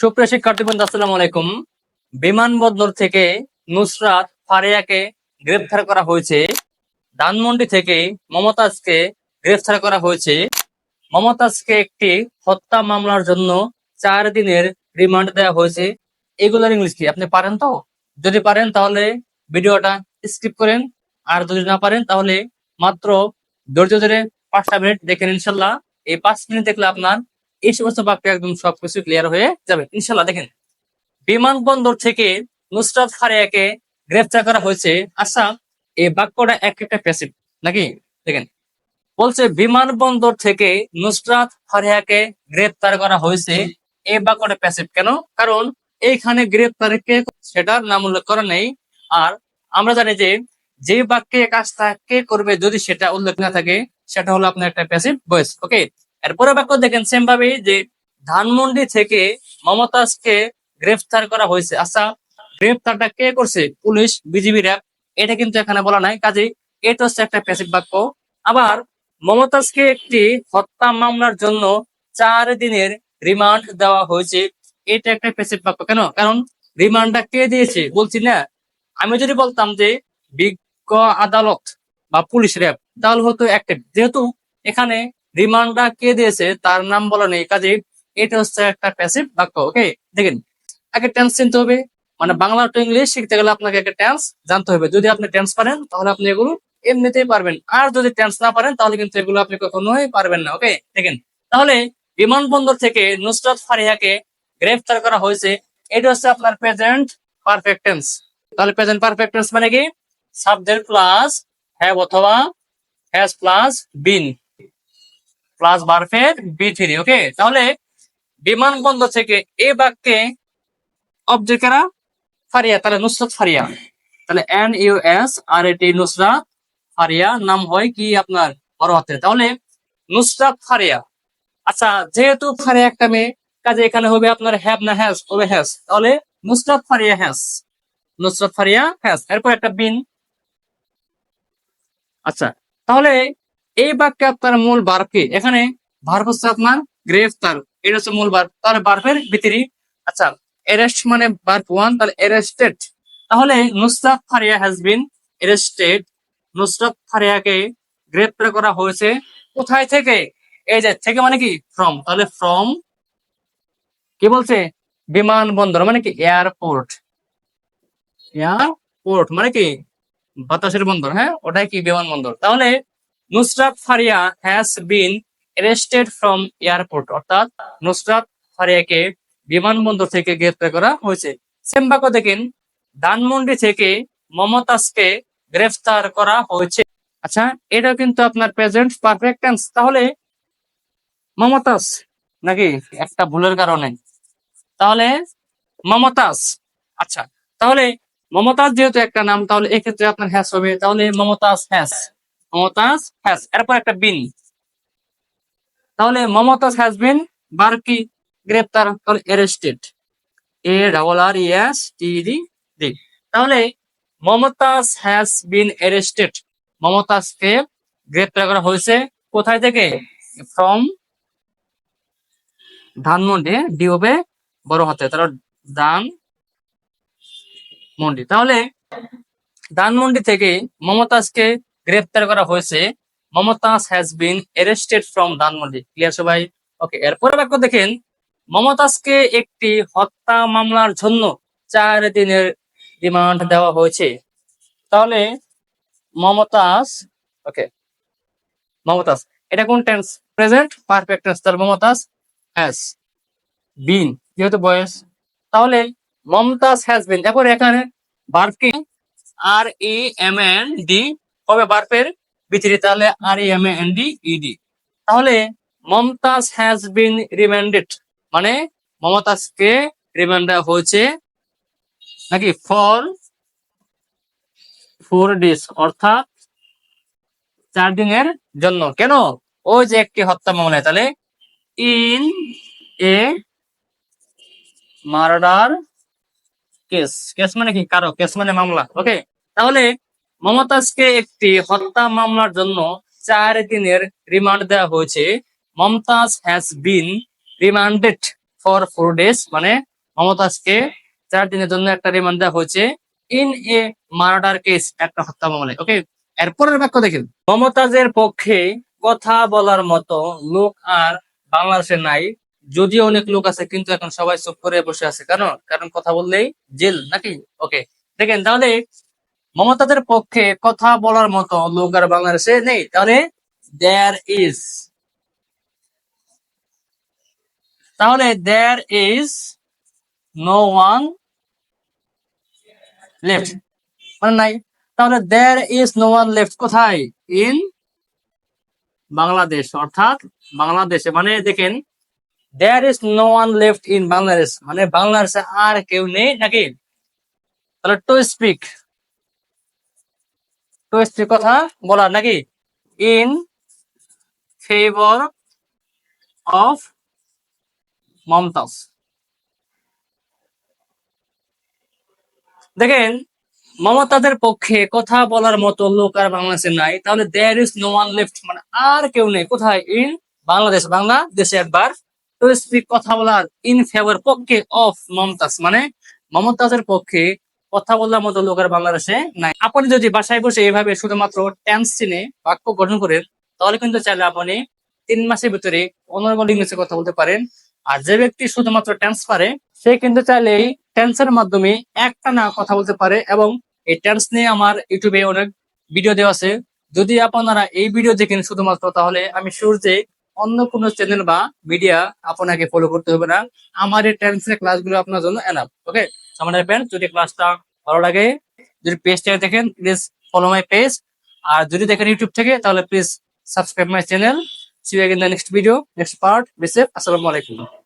সুপ্রিয় শিক্ষার্থীবৃন্দ আসসালামু আলাইকুম। বিমানবন্দর থেকে নুসরাত ফারিয়াকে গ্রেফতার করা হয়েছে। ধানমন্ডি থেকে মমতাজকে গ্রেফতার করা হয়েছে। মমতাজকে একটি হত্যা মামলার জন্য চার দিনের রিমান্ড দেওয়া হয়েছে। এগুলার ইংলিশ কি? আপনি পারেন তো? যদি পারেন, তাহলে ভিডিওটা স্কিপ করেন। আর যদি না পারেন, তাহলে মাত্র ধৈর্য ধরে পাঁচটা মিনিট দেখেন ইনশাল্লাহ। এই পাঁচ মিনিট দেখলে আপনার এই সমস্ত বাক্য একদম সবকিছু ক্লিয়ার হয়ে যাবে। ইনশাল্লাহ দেখেন, বিমানবন্দর থেকে নুসরাত ফারিয়াকে গ্রেফতার করা হয়েছে আচ্ছা এই বাক্যটা এক একটা প্যাসিভ নাকি? দেখেন, বলছে, বিমানবন্দর থেকে নুসরাত ফারিয়াকে গ্রেফতার করা হয়েছে। এই বাক্যটা প্যাসিভ কেন? কারণ এইখানে গ্রেফতার কে সেটার নাম উল্লেখ করা নেই। আর আমরা জানি যে যে বাক্যে কাজটা কে করবে যদি সেটা উল্লেখ না থাকে, সেটা হলো আপনার একটা প্যাসিভ ভয়েস ওকে এরপরে বাক্য দেখেন সেম ভাবে যে ধানমন্ডি থেকে মমতাজকে গ্রেফতার করা হয়েছে। আচ্ছা গ্রেফতারটা কে করছে? পুলিশ বিজিবি র্যাব এটা কিন্তু এখানে বলা নাই। কাজে এটা হচ্ছে একটা প্যাসিভ বাক্য। আবার মমতাজকে একটি হত্যা মামলার জন্য চার দিনের রিমান্ড দেওয়া হয়েছে। এটা একটা প্যাসিভ বাক্য। কেন? কারণ রিমান্ডটা কে দিয়েছে? বলছি না। আমি যদি বলতাম যে বিজ্ঞ আদালত বা পুলিশ র্যাব, তাহলে হতো অ্যাক্টিভ যেহেতু এখানে রিমান্ডটা কে দিয়েছে তার নাম বলা নেই। কাজে এটা হচ্ছে একটা প্যাসিভ বাক্য ওকে দেখেন, আগে টেন্স চিনতে হবে। মানে বাংলা টু ইংলিশ শিখতে গেলে আপনাকে একটা টেন্স জানতে হবে। যদি আপনি টেন্স পারেন, তাহলে আপনি এগুলো এমনিতেই পারবেন। আর যদি টেন্স না পারেন, তাহলে কিন্তু এগুলো আপনি কখনোই পারবেন না ওকে দেখেন, তাহলে বিমানবন্দর থেকে নুসরাত ফারিয়াকে গ্রেফতার করা হয়েছে। এটা হচ্ছে আপনার প্রেজেন্ট পারফেক্ট টেন্স তাহলে প্রেজেন্ট পারফেক্ট টেন্স মানে কি? সাবজেক্ট প্লাস হ্যাভ অথবা হ্যাজ প্লাস বিন প্লাস বারফের বি থ্রি ওকে তাহলে বিমানবন্দর থেকে এই বাক্যে অবজেক্ট ফারিয়া, তাহলে নুসরাত ফারিয়া। তাহলে এন ইউ এস আর এটি নুসরাত ফারিয়া, নাম হয় কি আপনার? বড় হাতে তাহলে নুসরাত ফারিয়া। আচ্ছা যেহেতু ফারিয়া একটা মেয়ে, কাজে এখানে হবে আপনার হ্যাভ না হ্যাজ হবে হ্যাজ তাহলে নুসরাত ফারিয়া হ্যাজ নুসরাত ফারিয়া হ্যাজ এরপর একটা বিন। আচ্ছা তাহলে এই বাক্যে আপনার মূল ভার্ব কি? এখানে ভার্ব হচ্ছে আপনার গ্রেফতার। এটা হচ্ছে মূল ভার্ব তাহলে ভার্বের ভিতরি আচ্ছা এরেস্ট মানে ভার্ব ওয়ান তাহলে এরেস্টেড তাহলে Nusrat Faria has been arrested Nusrat ফারিয়াকে গ্রেফতার করা হয়েছে কোথায় থেকে? এই যে, থেকে মানে কি? ফ্রম তাহলে ফ্রম কি বলছে? বিমানবন্দর মানে কি? এয়ারপোর্ট এয়ারপোর্ট মানে কি? বাতাসের বন্দর হ্যাঁ? ওটাই কি? বিমানবন্দর। তাহলে Nusrat Faria has been arrested from airport অর্থাৎ নুসরাত ফারিয়াকে বিমানবন্দর থেকে গ্রেফতার করা হয়েছে। সেম বাক্য দেখেন, ধানমন্ডি থেকে মমতাজকে গ্রেফতার করা হয়েছে। আচ্ছা এটা কিন্তু আপনার প্রেজেন্ট পারফেক্ট টেন্স তাহলে মমতাজ নাকি একটা ভুলের কারণে? তাহলে মমতাজ আচ্ছা তাহলে মমতাজ যেহেতু একটা নাম, তাহলে এক্ষেত্রে আপনার হ্যাস হবে। তাহলে মমতাজ হ্যাস মমতাজ হ্যাস এরপর একটা বিন। তাহলে মমতাজ হ্যাজ বিন বার কি গ্রেপ্তার তাহলে arrested A double R E S T D তাহলে মমতাজ হ্যাজ বিন অ্যারেস্টেড মমতাজকে গ্রেপ্তার করা হয়েছে কোথায় থেকে? ফ্রম ধানমন্ডি ডি হবে বড় হাতে। তাহলে ধান মন্ডি তাহলে ধানমন্ডি থেকে মমতাজকে গ্রেফতার করা হয়েছে। Momtaz has been arrested from Dhanmondi clear সবাই? ওকে এরপরে বাক্য দেখেন। মমতাজকে একটি হত্যা মামলার জন্য চার দিনের রিমান্ড দেওয়া হয়েছে। তাহলে মমতাজ ওকে মমতাজ, এটা কোন টেন্স প্রেজেন্ট পারফেক্ট টেন্স তাহলে মমতাজ হ্যাজ বিন যেহেতু বয়স। তাহলে মমতাজ হ্যাজ বিন তারপর এখানে বার্ফ কি? R E M N D হবে বার্ফের ভিতরে তাহলে R E M N D ED তাহলে মমতাজ হ্যাজ বিন রিমান্ডেড মানে মমতাজকে রিমান্ড হয়েছে নাকি? ফর ফোর ডেজ অর্থাৎ চার দিনের জন্য। কেন? ওই যে একটি হত্যা মামলায় তাহলে in a murder case case মানে কি? কারও? কেস মানে মামলা। ওকে তাহলে মমতাজকে একটি হত্যা মামলার জন্য চার দিনের রিমান্ড দেওয়া হয়েছে। Momtaz has been remanded for four days মানে মমতাজকে চার দিনের জন্য একটা রিমান্ড দেওয়া হয়েছে ইন এ মার্ডার কেস একটা হত্যা মামলায় ওকে এরপরের বাক্য দেখেন। মমতাজের পক্ষে কথা বলার মতো লোক আর বাংলাদেশে নাই। যদিও অনেক লোক আছে, কিন্তু এখন সবাই চুপ করে বসে আছে। কেন? কারণ কথা বললেই জেল নাকি? ওকে দেখেন, তাহলে মমতাজের পক্ষে কথা বলার মতো লোক আর বাংলাদেশে নেই। তাহলে দেয়ার ইজ তাহলে there is no one left মানে নাই। তাহলে there is no one left কোথায়? ইন বাংলাদেশ। অর্থাৎ বাংলাদেশে। মানে দেখেন there is no one left in Bangladesh. মানে বাংলাদেশে আর কেউ নেই নাকি? তাহলে টু স্পিক টু স্পিক কথা বলার নাকি? ইন ফেভার অফ মমতাজ দেখেন মমতাদের পক্ষে কথা বলার মতো লোক আর বাংলাদেশে নাই, তাহলে there is no one left মানে আর কেউ নেই। কোথায়? ইন বাংলাদেশ, বাংলাদেশে একবার। টু স্পিক কথা বলার ইন ফেভার পক্ষে অফ মমতাজ মানে মমতাজের পক্ষে কথা বলার মতো লোক আর বাংলাদেশে নাই। আপনি যদি বাসায় বসে এভাবে শুধুমাত্র টেন্স চিনে বাক্য গঠন করেন, তাহলে কিন্তু চাইলে আপনি তিন মাসের ভিতরে অনর্গল ইংলিশে কথা বলতে পারেন। আর যে ব্যক্তি শুধুমাত্র টেন্স পারে, সে কিন্তু চাইলে এই টেন্সের মাধ্যমে একটা না কথা বলতে পারে এবং এই টেন্স নিয়ে আমার ইউটিউবে অনেক ভিডিও দেওয়া আছে। যদি আপনারা এই ভিডিও দেখেন শুধুমাত্র, তাহলে আমি শিওর যে অন্য কোনো চ্যানেল বা মিডিয়া আপনাকে ফলো করতে হবে না। আমার এই টেন্সের ক্লাসগুলো আপনার জন্য এনাফ ওকে আমাদের ফ্রেন্ড যদি ক্লাসটা ভালো লাগে, যদি পেজ পেজটা দেখেন প্লিজ ফলো মাই পেজ আর যদি দেখেন ইউটিউব থেকে, তাহলে please subscribe my channel see you the next video next part be safe আসসালামু আলাইকুম